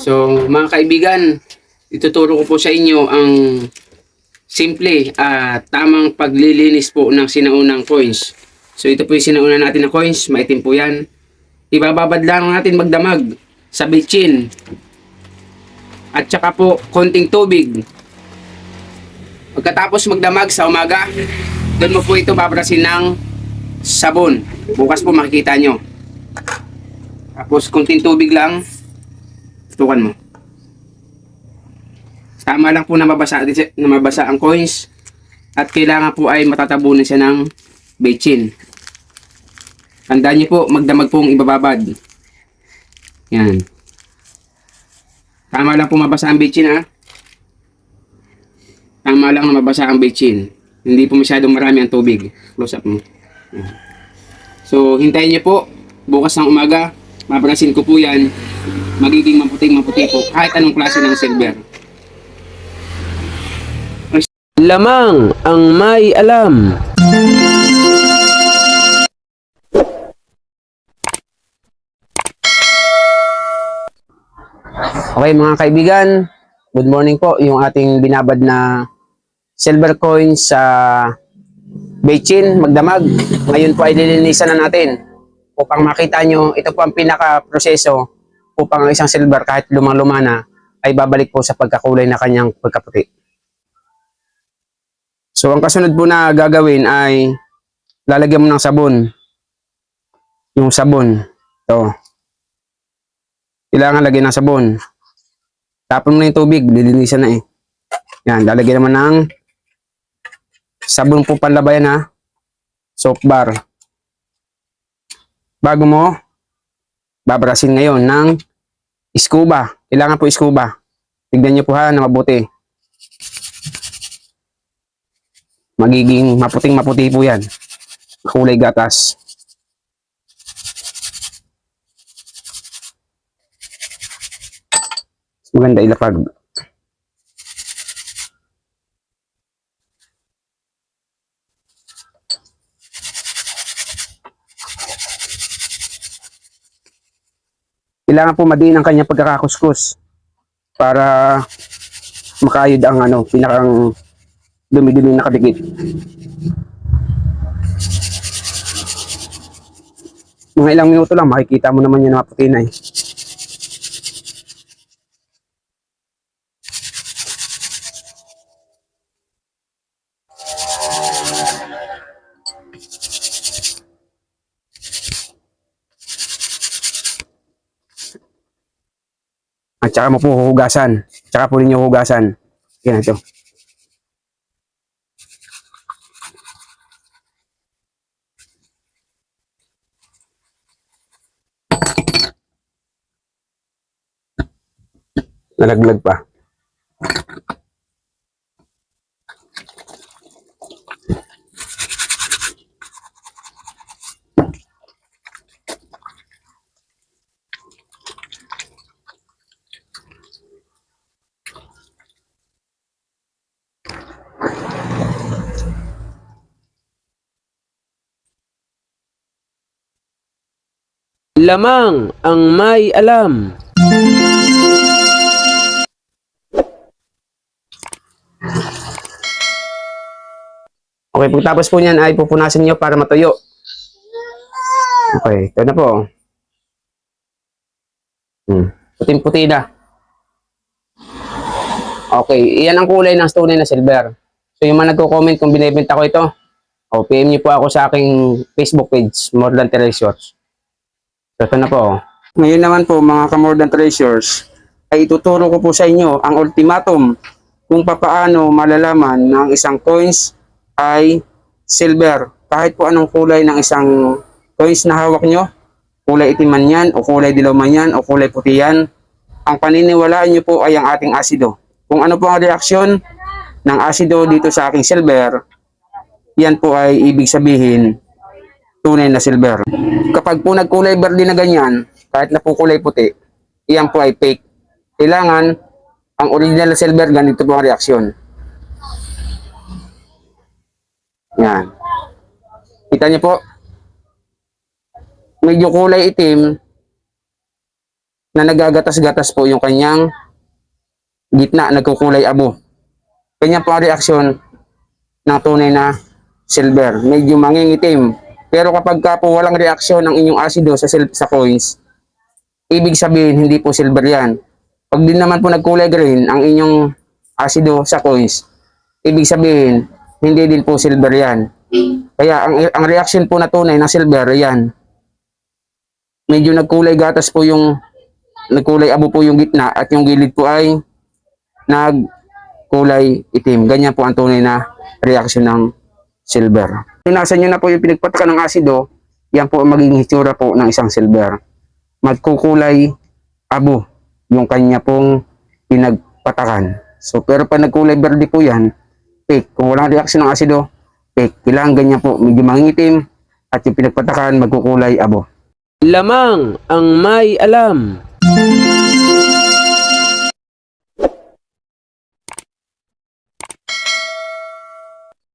So, mga kaibigan, ituturo ko po sa inyo ang simple at tamang paglilinis po ng sinaunang coins. So, ito po yung sinauna natin na coins. Maitim po yan. Ibababad lang natin magdamag sa bitchin. At saka po, konting tubig. Pagkatapos magdamag sa umaga, doon mo po ito babrasin ng sabon. Bukas po makikita nyo. Tapos konting tubig lang, tukan mo. Tama lang po na mabasa, na mabasa ang coins at kailangan po ay matatabunan siya ng bechin. Tandaan niyo po, magdamag po ang ibababad. Yan. Tama lang po mabasa ang bechin ha. Tama lang na mabasa ang bechin. Hindi po masyadong marami ang tubig. Close up mo. So, hintayin niyo po. Bukas ng umaga, mabrasin ko po yan. Magiging maputing maputi po. Kahit anong klase ng silver. Lamang ang may alam. Okay mga kaibigan, good morning po. Yung ating binabad na silver coin sa Beichin, magdamag. Ngayon po ay lilinisan na natin upang makita nyo, ito po ang pinaka-proseso upang ang isang silver kahit lumang-luma na ay babalik po sa pagkakulay na kanyang pagkaputi. So ang kasunod po na gagawin ay lalagyan mo ng sabon. Yung sabon. Ito. Kailangan lagyan ng sabon. Tapon mo na yung tubig, lilinisan na eh. Yan, lalagyan naman ng sabon po panlabayan ha. Soap bar. Bago mo, babrasin ngayon ng scuba. Kailangan po scuba. Tignan niyo po ha na mabuti. Magiging maputing maputi po yan. Kulay gatas. Maganda ilapag. Kailangan po madiin ang kanyang pagkakakuskus para makayod ang ano, pinakang dumi-dumi na kadikit. Mga ilang minuto lang, makikita mo naman yan na maputi na eh. At saka mo po huhugasan. Tsaka po ninyo hugasan. Yan ito. Nalaglag pa. Lamang ang may alam. Okay, pagtapos po niyan ay pupunasan niyo para matuyo. Okay, ito na po. Hmm. Puting-puti na. Okay, iyan ang kulay ng stone na silver. So yung mga nagko-comment kung binibenta ko ito, o PM niyo po ako sa aking Facebook page, More Than Treasures. So ito na po. Ngayon naman po mga ka-More Than Treasures, ay ituturo ko po sa inyo ang ultimatum kung papaano malalaman ng isang coins ay silver. Kahit po anong kulay ng isang coins na hawak nyo, kulay itim man yan, o kulay dilaw man yan, o kulay puti yan, ang paniniwalaan nyo po ay ang ating asido. Kung ano po ang reaksyon ng asido dito sa aking silver, yan po ay ibig sabihin tunay na silver. Kapag po nagkulay verde na ganyan, kahit na po kulay puti, yan po ay fake. Kailangan, ang original na silver, ganito po ang reaksyon. Yan. Kita niyo po. Medyo kulay itim. na nagagatas-gatas po yung kanyang gitna, nagkukulay abo. Ganyan po ang reaksyon ng tunay na silver. Medyo mangingitim. Pero kapag ka po walang reaksyon ng inyong asido sa, sa coins, ibig sabihin hindi po silver yan. Pag din naman po nagkulay green ang inyong asido sa coins, ibig sabihin hindi din po silver yan. Kaya ang, ang reaction po na tunay ng silver, yan. Medyo nagkulay gatas po yung, nagkulay abo po yung gitna at yung gilid po ay nagkulay itim. Ganyan po ang tunay na reaction ng silver. Tunasan nyo na po yung pinagpatakan ng asido, yan po ang magiging hitsura po ng isang silver. Magkukulay abo yung kanya pong pinagpatakan. So, pero pag nagkulay verde po yan, fake. Kung walang reaction ng asido, fake. Kailangan ganyan po, medyo mangitim at yung pinagpatakan magkukulay abo. Lamang ang may alam.